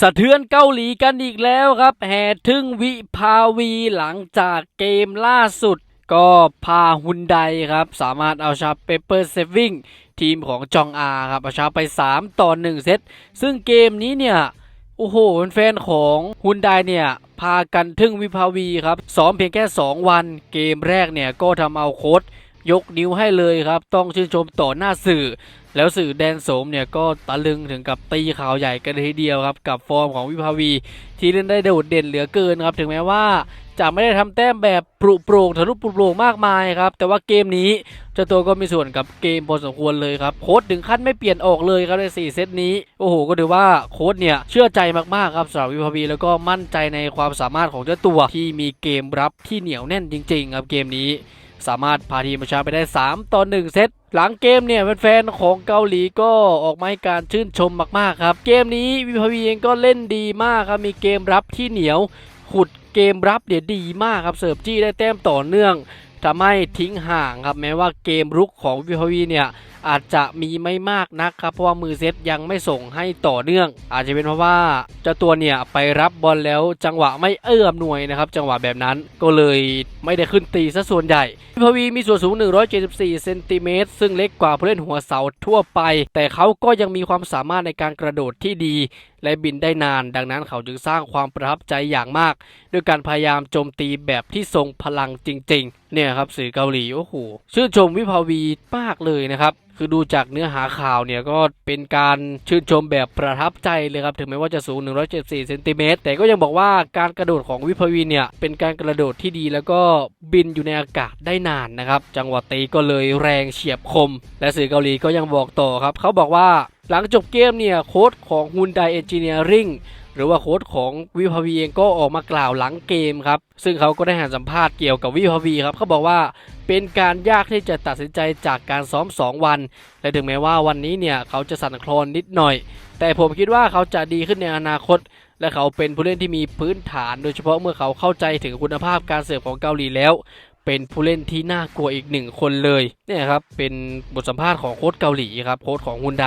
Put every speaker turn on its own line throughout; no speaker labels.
สะเทือนเกาหลีกันอีกแล้วครับ แห่ทึ่งวิภาวีหลังจากเกมล่าสุด ก็พาฮุนไดครับ สามารถเอาชาเปเปอร์เซฟวิ่งทีมของจองอาครับ เอาชาไป 3 ต่อ 1 เซต ซึ่งเกมนี้เนี่ย โอ้โหแฟนๆของฮุนไดเนี่ยพากันทึ่งวิภาวีครับ ซ้อมเพียงแค่ 2 วัน เกมแรกเนี่ยก็ทำเอาโค้ด ยกนิ้วให้เลยครับ ต้องชื่นชมต่อหน้าสื่อ แล้วสื่อแดนโสมเนี่ยก็ตะลึงถึงกับตีข่าวใหญ่กันทีเดียวครับ กับฟอร์มของวิภาวี ที่เล่นได้โดดเด่นเหลือเกินครับ ถึงแม้ว่าจะไม่ได้ทำแต้มแบบปรุโปร่งทะลุปรุโปร่งมากมายครับ แต่ว่าเกมนี้เจ้าตัวก็มีส่วนกับเกมพอสมควรเลยครับ โค้ดถึงขั้นไม่เปลี่ยนออกเลยครับใน 4 เซตนี้ โอ้โห ก็ถือว่าโค้ดเนี่ยเชื่อใจมากๆครับสำหรับวิภาวีแล้วก็มั่นใจในความสามารถของเจ้าตัวที่มีเกมรับที่เหนียวแน่นจริง ๆ ครับเกมนี้ สามารถพาทีมมาชนะไปได้ 3 ต่อ 1 เซตหลังเกมเนี่ยแฟนๆของเกาหลีก็ออกมาให้การชื่นชมมากๆครับ เกมนี้วิภาวีเองก็เล่นดีมากครับมีเกมรับที่เหนียวขุดเกมรับเดี๋ยดีมากครับเสิร์ฟจี้ได้แต้มต่อเนื่อง ทำให้ทิ้งห่างครับแม้ว่าเกมรุกของวิภวีเนี่ยอาจจะมีไม่มากนักครับเพราะว่ามือเซตยังไม่ส่งให้ต่อเนื่อง อาจจะเป็นเพราะว่าเจ้าตัวเนี่ยไปรับบอลแล้วจังหวะไม่เอื้ออำนวยนะครับ จังหวะแบบนั้นก็เลยไม่ได้ขึ้นตีซะส่วนใหญ่วิภวีมีส่วนสูง 174 เซนติเมตรซึ่งเล็กกว่าผู้เล่นหัวเสาทั่วไป แต่เขาก็ยังมีความสามารถในการกระโดดที่ดี และบินได้นาน ดังนั้นเขาจึงสร้างความประทับใจอย่างมาก ด้วยการพยายามโจมตีแบบที่ทรงพลังจริง ๆ เนี่ยครับสื่อเกาหลีโอ้โหชื่นชมวิภาวีมากเลยนะครับ คือดูจากเนื้อหาข่าวเนี่ยก็เป็นการชื่นชมแบบประทับใจเลยครับ ถึงแม้ว่าจะสูง 174เซนติเมตรแต่ก็ยังบอกว่าการกระโดดของวิภวีเนี่ย เป็นการกระโดดที่ดีแล้วก็บินอยู่ในอากาศได้นานนะครับ จังหวะตีก็เลยแรงเฉียบคม และสื่อเกาหลีก็ยังบอกต่อครับ เขาบอกว่าหลังจบเกมเนี่ยโค้ชของ Hyundai Engineering หรือว่าโค้ชของวิภาวีเองก็ออกมากล่าวหลังเกมครับ ซึ่งเขาก็ได้ให้สัมภาษณ์เกี่ยวกับวิภาวีครับเขาบอกว่าเป็นการยากที่จะตัดสินใจจากการซ้อม 2 วัน และถึงแม้ว่าวันนี้เนี่ยเขาจะสั่นคลอนนิดหน่อย แต่ผมคิดว่าเขาจะดีขึ้นในอนาคต และเขาเป็นผู้เล่นที่มีพื้นฐาน โดยเฉพาะเมื่อเขาเข้าใจถึงคุณภาพการเสิร์ฟของเกาหลีแล้ว เป็นผู้เล่นที่น่ากลัวอีกหนึ่งคนเลยเนี่ยครับเป็นบทสัมภาษณ์ของโค้ชเกาหลีครับโค้ชของฮุนได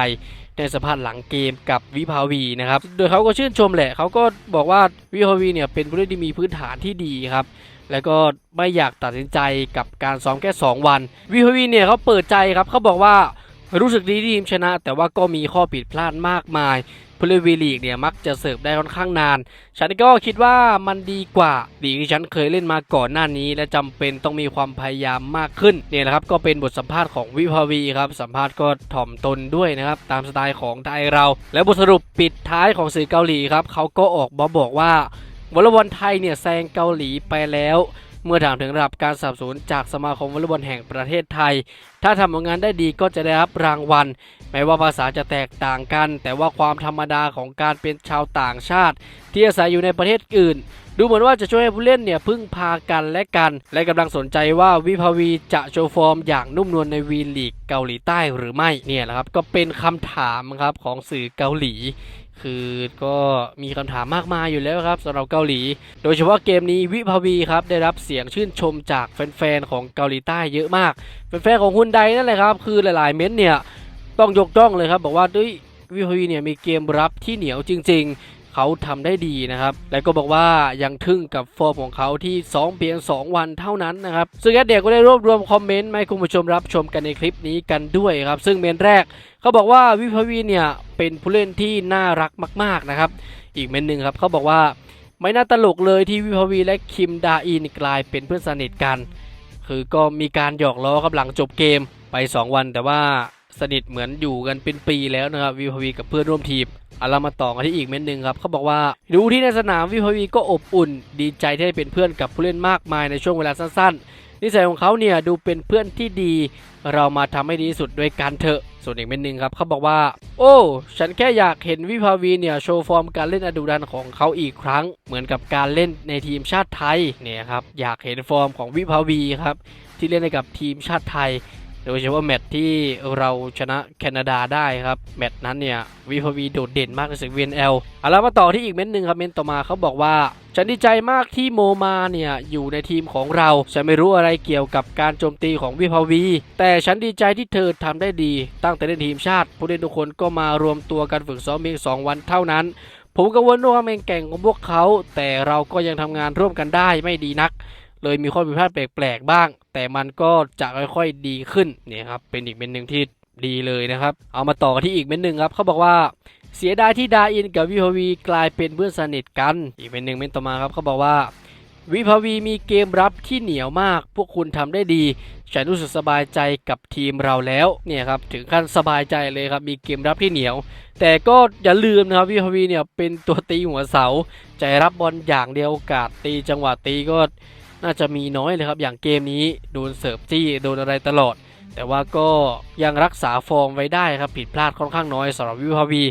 ในสัมภาพหลังเกมกับวิภาวีนะครับโดยเขาก็ชื่นชมแหละเขาก็บอกว่าวิภาวีเนี่ยเป็นผู้เล่นที่มีพื้นฐานที่ดีครับแล้วก็ไม่อยากตัดสินใจกับการซ้อมแค่ 2 วัน วิภาวีเนี่ยเขาเปิดใจครับเขาบอกว่ารู้สึกดีที่ทีมชนะ แต่ว่าก็มีข้อผิดพลาดมากมาย ผู้เล่นวีลีกเนี่ยมักจะเสิร์ฟได้ค่อนข้างนาน ฉันก็คิดว่ามันดีกว่าลีกที่ฉันเคยเล่นมาก่อนหน้านี้ และจำเป็นต้องมีความพยายามมากขึ้นเนี่ยนะครับก็เป็นบทสัมภาษณ์ของวิภาวีครับสัมภาษณ์ก็ถ่อมตนด้วยนะครับตามสไตล์ของไทยเรา และบทสรุปปิดท้ายของสื่อเกาหลีครับเขาก็ออกมาบอกว่าวอลเลย์บอลไทยเนี่ยแซงเกาหลีไปแล้ว เมื่อถามถึงระดับการสนับสนุนจากสมาคมวอลเลย์บอลแห่งประเทศไทย ถ้าทำผลงานได้ดีก็จะได้รับรางวัล แม้ว่าภาษาจะแตกต่างกัน แต่ว่าความธรรมดาของการเป็นชาวต่างชาติ ที่อาศัยอยู่ในประเทศอื่น ดูเหมือนว่าจะช่วยให้ผู้เล่นเนี่ยพึ่งพากันและกัน และกำลังสนใจว่าวิภาวีจะโชว์ฟอร์มอย่างนุ่มนวลในวีลีกเกาหลีใต้หรือไม่เนี่ยแหละครับก็เป็นคำถามครับของสื่อเกาหลี คือก็มีคำถามมากมายอยู่แล้วครับสำหรับเกาหลี โดยเฉพาะเกมนี้วิภาวีครับได้รับเสียงชื่นชมจากแฟนๆของเกาหลีใต้เยอะมากแฟนๆของฮุนไดนั่นแหละครับ คือหลายๆเม้นต์เนี่ยต้องยกย่องเลยครับ บอกว่าด้วยวิภาวีเนี่ยมีเกมรับที่เหนียวจริง ๆ เขาทำได้ดีนะครับ และก็บอกว่ายังทึ่งกับฟอร์มของเขาที่ซ้อมเพียง 2 วันเท่านั้นนะครับซึ่งแอดเดียก็ได้รวบรวมคอมเมนต์มาให้คุณผู้ชมรับชมกันในคลิปนี้กันด้วยครับ ซึ่งเมนแรกเขาบอกว่าวิภาวีเนี่ย เป็นผู้เล่นที่น่ารักมาก ๆนะครับ อีกเมนหนึ่งครับเขาบอกว่าไม่น่าตลกเลยที่วิภาวีและคิมดาอินกลายเป็นเพื่อนสนิทกัน คือก็มีการหยอกล้อครับหลังจบเกมไป 2 วัน แต่ว่าสนิทเหมือนอยู่กันเป็นปีแล้วนะครับวิภาวีกับเพื่อนร่วมทีมเอาเรามาต่อกันที่อีกเม็ดหนึ่งครับเขาบอกว่าดูที่ในสนามวิภาวีก็อบอุ่น ดีใจที่ได้เป็นเพื่อนกับผู้เล่นมากมายในช่วงเวลาสั้นๆ นิสัยของเขาเนี่ยดูเป็นเพื่อนที่ดี เรามาทำให้ดีที่สุดด้วยการเถอะ ส่วนอีกเม็นหนึ่งครับเขาบอกว่า โอ้ ฉันแค่อยากเห็นวิภาวีเนี่ยโชว์ฟอร์มการเล่นอดุดันของเขาอีกครั้ง เหมือนกับการเล่นในทีมชาติไทยเนี่ยครับอยากเห็นฟอร์มของวิภาวีครับที่เล่นให้กับทีมชาติไทย โดยเฉพาะแมตช์ที่เราชนะแคนาดาได้ครับ แมตช์นั้นเนี่ยวิภาวีโดดเด่นมากในศึก VNL เอาละมาต่อที่อีกเม้นหนึ่งครับเม้นต่อมาเขาบอกว่า ฉันดีใจมากที่โมมาเนี่ยอยู่ในทีมของเรา ฉันไม่รู้อะไรเกี่ยวกับการโจมตีของวิภาวี แต่ฉันดีใจที่เธอทำได้ดี ตั้งแต่เล่นทีมชาติ ผู้เล่นทุกคนก็มารวมตัวกันฝึกซ้อมเพียง2วันเท่านั้นผมกังวลเรื่องความแข็งแกร่งของพวกเขา แต่เราก็ยังทำงานร่วมกันได้ไม่ดีนัก เลยมีข้อผิดพลาดแปลกๆบ้าง แต่มันก็จะค่อยๆดีขึ้นเนี่ยครับเป็นอีกเมนหนึ่งที่ดีเลยนะครับ เอามาต่อกันที่อีกเมนหนึ่งครับเขาบอกว่าเสียดายที่ดาอินกับวิภวีกลายเป็นเพื่อนสนิทกัน อีกเมนหนึ่งเมนต่อมาครับเขาบอกว่า วิภวีมีเกมรับที่เหนียวมาก พวกคุณทำได้ดีฉันรู้สึกสบายใจกับทีมเราแล้วเนี่ยครับถึงขั้นสบายใจเลยครับมีเกมรับที่เหนียว แต่ก็อย่าลืมนะครับวิภวีเนี่ยเป็นตัวตีหัวเสา ใจรับบอลอย่างเดียวโอกาสตีจังหวะตีก็ น่าจะมีน้อยเลยครับอย่างเกมนี้โดนเสิร์ฟจี้โดนอะไรตลอด แต่ว่าก็ยังรักษาฟอร์มไว้ได้ครับผิดพลาดค่อนข้างน้อยสำหรับวิภาวี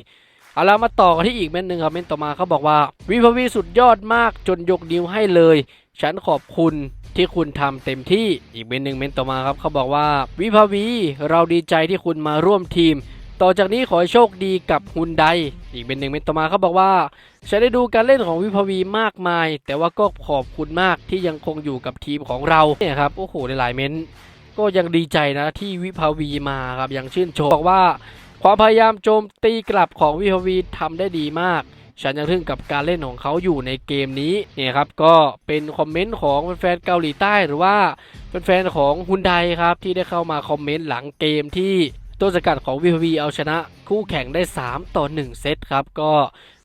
เอาละมาต่อกันที่อีกเม้นหนึ่งครับเม้นต่อมาเขาบอกว่า วิภาวีสุดยอดมากจนยกนิ้วให้เลย ฉันขอบคุณที่คุณทำเต็มที่อีกเม้นหนึ่งเม้นต่อมาครับเขาบอกว่า วิภาวีเราดีใจที่คุณมาร่วมทีม ต่อจากนี้ขอให้โชคดีกับฮุนไดอีกเม้นหนึ่งเม้นต่อมาเขาบอกว่าฉันได้ดูการเล่นของวิภวีมากมาย แต่ว่าก็ขอบคุณมากที่ยังคงอยู่กับทีมของเราเนี่ยครับโอ้โหหลายๆเม้นก็ยังดีใจนะที่วิภาวีมาครับยังชื่นชมบอกว่า ความพยายามโจมตีกลับของวิภวีทำได้ดีมากฉันยังทึ่งกับการเล่นของเขาอยู่ในเกมนี้เนี่ยครับก็เป็นคอมเมนต์ของแฟนเกาหลีใต้หรือว่าแฟนๆของฮุนไดครับที่ได้เข้ามาคอมเมนต์หลังเกมที่ ต้นสกัดของวิภาวีเอาชนะคู่แข่งได้ 3 ต่อ 1 เซตครับ ก็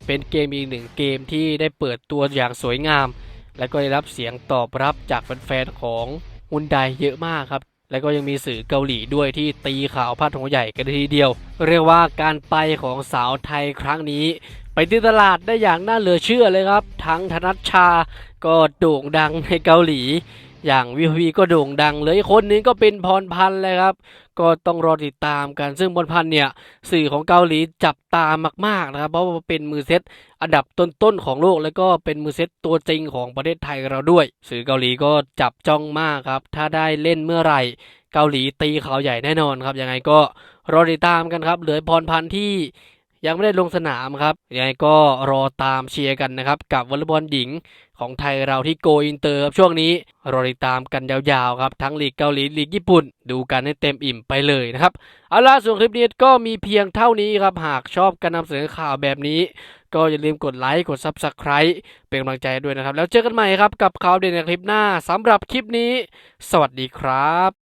เป็นเกมอีกหนึ่งเกมที่ได้เปิดตัวอย่างสวยงาม และก็ได้รับเสียงตอบรับจากแฟนๆของฮุนไดเยอะมากครับ แล้วก็ยังมีสื่อเกาหลีด้วยที่ตีข่าวพาดหัวใหญ่กันทีเดียว เรียกว่าการไปของสาวไทยครั้งนี้ ไปที่ตลาดได้อย่างน่าเหลือเชื่อเลยครับ ทั้งธนัชชาก็โด่งดังในเกาหลี อย่างวิววีก็โด่งดังเลยคนนึงก็เป็นพรพันธ์เลยครับ ก็ต้องรอติดตามกันซึ่งพรพันธ์เนี่ยสื่อของเกาหลีจับตามากๆนะครับ เพราะว่าเป็นมือเซตอันดับต้นๆของโลก แล้วก็เป็นมือเซตตัวจริงของประเทศไทยเราด้วย สื่อเกาหลีก็จับจ้องมากครับ ถ้าได้เล่นเมื่อไหร่ เกาหลีตีเขาใหญ่แน่นอนครับยังไงก็รอติดตามกันครับ เหลือพรพันธ์ที่ ยังไม่ได้ลงสนามครับยังไงก็รอตามเชียร์กันนะครับ กับวอลเลย์บอลหญิงของไทยเราที่โกอินเตอร์ครับช่วงนี้รอติดตามกันยาวๆครับทั้งลีกเกาหลีลีกญี่ปุ่น ดูกันให้เต็มอิ่มไปเลยนะครับเอาล่ะส่วนคลิปนี้ก็มีเพียงเท่านี้ครับ หากชอบการนำเสนอข่าวแบบนี้ ก็อย่าลืมกดไลค์กด Subscribe เป็นกำลังใจด้วยนะครับ แล้วเจอกันใหม่ครับกับข่าวเด่นในคลิปหน้าสำหรับคลิปนี้ สวัสดีครับ